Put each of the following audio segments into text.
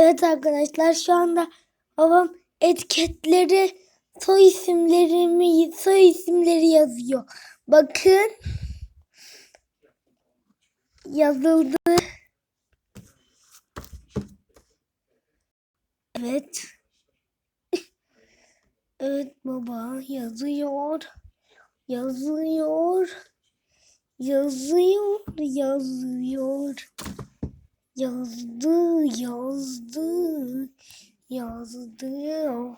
Evet arkadaşlar şu anda babam etiketleri soy isimlerimi soy isimleri yazıyor. Bakın yazıldı. Evet. Evet baba yazıyor. Yazıyor. Yazıyor. Yazıyor. Yazdı, yazdı, yazdı.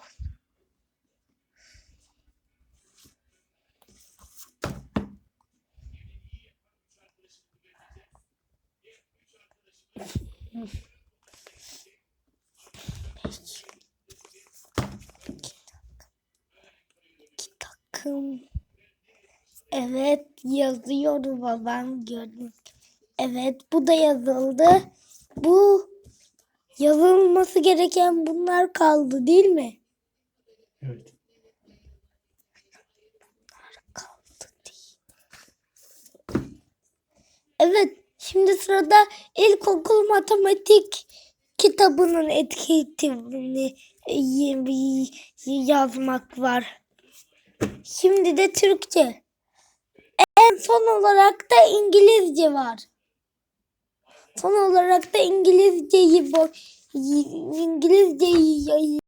İki takım. Evet yazıyor babam gördüm. Evet bu da yazıldı. Bu yazılması gereken bunlar kaldı değil mi? Evet. Kaldı değil. Evet şimdi sırada ilkokul matematik kitabının etiketini yazmak var. Şimdi de Türkçe. En son olarak da İngilizce var. Son olarak da İngilizceyi İngilizceyi